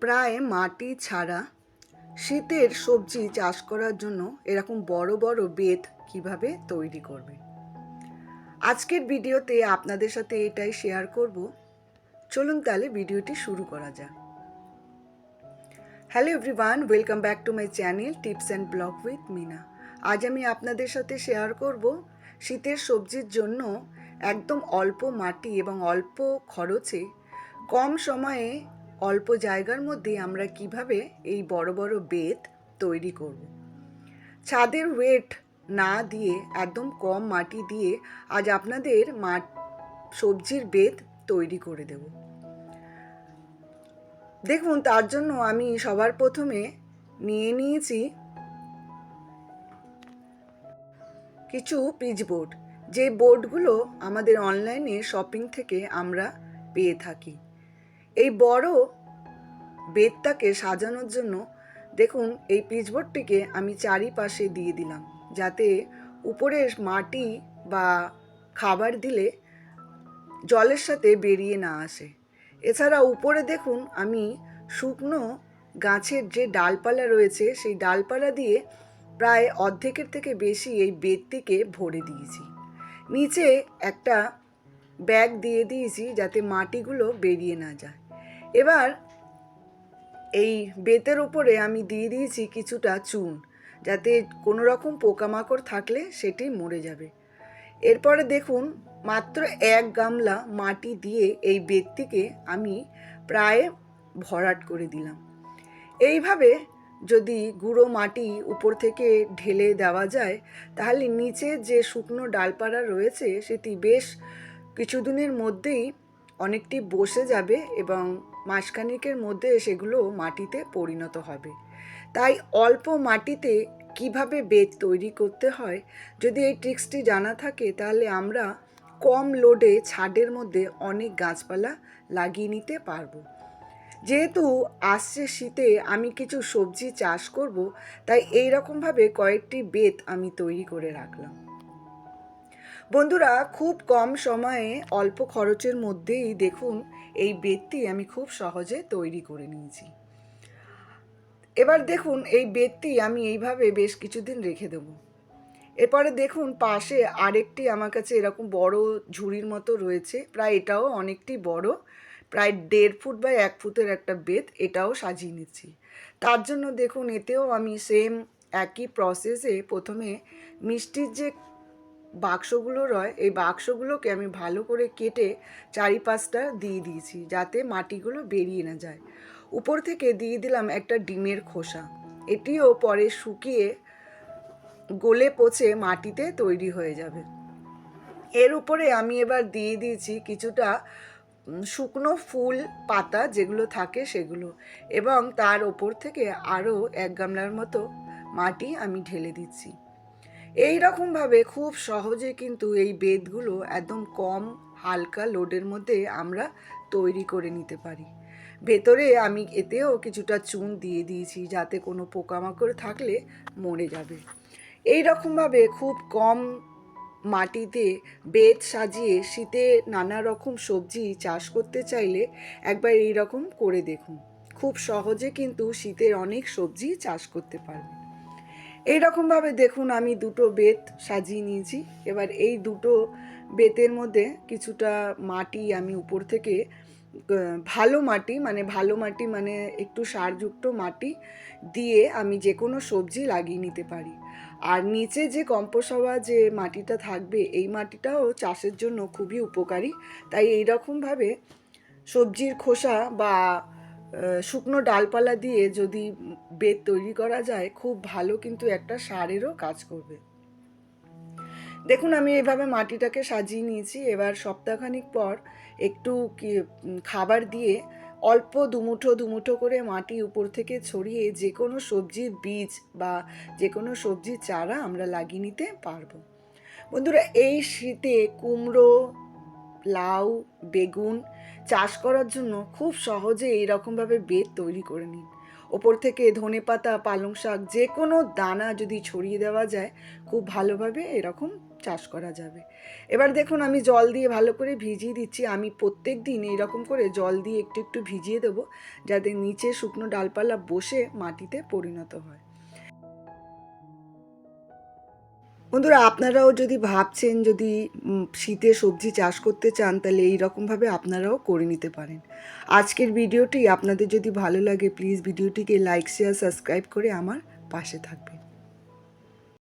প্রায় মাটি ছাড়া শীতের সবজি চাষ করার জন্য এরকম বড় বড় বেত কীভাবে তৈরি করবে? আজকের ভিডিওতে আপনাদের সাথে এটাই শেয়ার করব। চলুন তাহলে ভিডিওটি শুরু করা যাক। Hello everyone welcome back to my channel tips and blog with Mina আজ আমি আপনাদের সাথে শেয়ার করব শীতের সবজির জন্য একদম অল্প মাটি এবং অল্প খরচে কম সময়ে অল্প জায়গার মধ্যে আমরা কীভাবে এই বড় বড় বেত তৈরি করব। ছাদের ওয়েট না দিয়ে, একদম কম মাটি দিয়ে আজ আপনাদের মাঠ সবজির বেত তৈরি করে দেব। দেখুন, তার জন্য আমি সবার প্রথমে নিয়ে নিয়েছি কিছু পিচবোর্ড যে বোর্ডগুলো আমাদের অনলাইনে শপিং থেকে আমরা পেয়ে থাকি। এই বড় বেডটাকে সাজানোর জন্য দেখুন, এই পিচবোর্ডটিকে আমি চারিপাশে দিয়ে দিলাম। যাতে উপরের মাটি বা খাবার দিলে জলের সাথে বেরিয়ে না আসে। এছাড়া উপরে দেখুন আমি শুকনো গাছের যে ডালপালা রয়েছে, সেই ডালপালা দিয়ে প্রায় অর্ধেকের থেকে বেশি এই বেডটিকে ভরে দিয়েছি। নিচে একটা ব্যাগ দিয়ে দিয়েছি যাতে মাটিগুলো বেরিয়ে না যায়। এবার এই বেতের ওপরে আমি দিয়ে দিয়েছি কিছুটা চুন। যাতে কোনো রকম পোকামাকড় থাকলে সেটি মরে যাবে। এরপরে দেখুন, মাত্র এক গামলা মাটি দিয়ে এই ব্যক্তিকে আমি প্রায় ভরাট করে দিলাম। এইভাবে যদি গুঁড়ো মাটি উপর থেকে ঢেলে দেওয়া যায়, তাহলে নিচে যে শুকনো ডালপাড়া রয়েছে, সেটি বেশ কিছুদিনের মধ্যেই অনেকটি বসে যাবে এবং মাসখানিকের মধ্যে সেগুলো মাটিতে পরিণত হবে। তাই অল্প মাটিতে কীভাবে বেদ তৈরি করতে হয়, যদি এই ট্রিক্সটি জানা থাকে, তাহলে আমরা কম লোডে ছাদের মধ্যে অনেক গাছপালা লাগিয়ে নিতে পারব। যেহেতু আসছে শীতে আমি কিছু সবজি চাষ করব, তাই এই রকমভাবে কয়েকটি বেত আমি তৈরি করে রাখলাম। বন্ধুরা, খুব কম সময়ে অল্প খরচের মধ্যেই দেখুন, এই বেতটি আমি খুব সহজে তৈরি করে নিয়েছি। এবার দেখুন, এই বেদটি আমি এইভাবে বেশ কিছুদিন রেখে দেবো। এরপরে দেখুন, পাশে আরেকটি আমার কাছে এরকম বড় ঝুড়ির মতো রয়েছে। প্রায় এটাও অনেকটি বড়, প্রায় দেড় ফুট বা এক ফুটের একটা বেদ এটাও সাজিয়ে নিচ্ছি। তার জন্য দেখুন, এতেও আমি সেম একই প্রসেসে প্রথমে মিষ্টির যে বাক্সগুলো রয়, এই বাক্সগুলোকে আমি ভালো করে কেটে চারিপাশটা দিয়ে দিয়েছি, যাতে মাটিগুলো বেরিয়ে না যায়। উপর থেকে দিয়ে দিলাম একটা ডিমের খোসা। এটিও পরে শুকিয়ে গলে পচে মাটিতে তৈরি হয়ে যাবে। এর উপরে আমি এবার দিয়ে দিয়েছি কিছুটা শুকনো ফুল পাতা যেগুলো থাকে সেগুলো এবং তার ওপর থেকে আরও এক গামলার মতো মাটি আমি ঢেলে দিচ্ছি। এই রকমভাবে খুব সহজে কিন্তু এই বেদগুলো একদম কম হালকা লোডের মধ্যে আমরা তৈরি করে নিতে পারি। ভেতরে আমি এতেও কিছুটা চুন দিয়ে দিয়েছি যাতে কোনো পোকামাকড় থাকলে মরে যাবে। এই রকমভাবে খুব কম মাটিতে বেত সাজিয়ে শীতে নানা রকম সবজি চাষ করতে চাইলে একবার এই রকম করে দেখুন। খুব সহজে কিন্তু শীতের অনেক সবজি চাষ করতে পারবে এই রকমভাবে দেখুন আমি দুটো বেত সাজিয়ে নিয়েছি। এবার এই দুটো বেতের মধ্যে কিছুটা মাটি আমি উপর থেকে ভালো মাটি মানে ভালো মাটি মানে একটু সারযুক্ত মাটি দিয়ে আমি যে কোনো সবজি লাগিয়ে নিতে পারি। আর নিচে যে কম্পোস্ট হওয়া যে মাটিটা থাকবে, এই মাটিটাও চাষের জন্য খুবই উপকারী। তাই এই রকমভাবে সবজির খোসা বা শুকনো ডালপালা দিয়ে যদি বেদ তৈরি করা যায়, খুব ভালো কিন্তু একটা সারেরও কাজ করবে। দেখুন, আমি এভাবে মাটিটাকে সাজিয়ে নিয়েছি। এবার সপ্তাহখানিক পর একটু খাবার দিয়ে অল্প দুমুঠো দুমুঠো করে মাটি উপর থেকে ছড়িয়ে যে কোনো সবজির বীজ বা যে কোনো সবজির চারা আমরা লাগিয়ে নিতে পারব। বন্ধুরা, এই শীতে কুমড়ো, লাউ, বেগুন চাষ করার জন্য খুব সহজে এইরকমভাবে বেড তৈরি করে নিন। ওপর থেকে ধনে পাতা, পালং শাক, যে কোনো দানা যদি ছড়িয়ে দেওয়া যায়, খুব ভালোভাবে এরকম চাষ করা যাবে। এবার দেখুন, আমি জল দিয়ে ভালো করে ভিজিয়ে দিচ্ছি। আমি প্রত্যেক দিন এইরকম করে জল দিয়ে একটু একটু ভিজিয়ে দেবো, যাতে নিচে শুকনো ডালপালা বসে মাটিতে পরিণত হয়। বন্ধুরা, আপনারাও যদি ভাবছেন যদি শীতে সবজি চাষ করতে চান, তাহলে এইরকমভাবে আপনারাও করে নিতে পারেন। আজকের ভিডিওটি আপনাদের যদি ভালো লাগে প্লিজ ভিডিওটিকে লাইক শেয়ার সাবস্ক্রাইব করে আমার পাশে থাকবেন।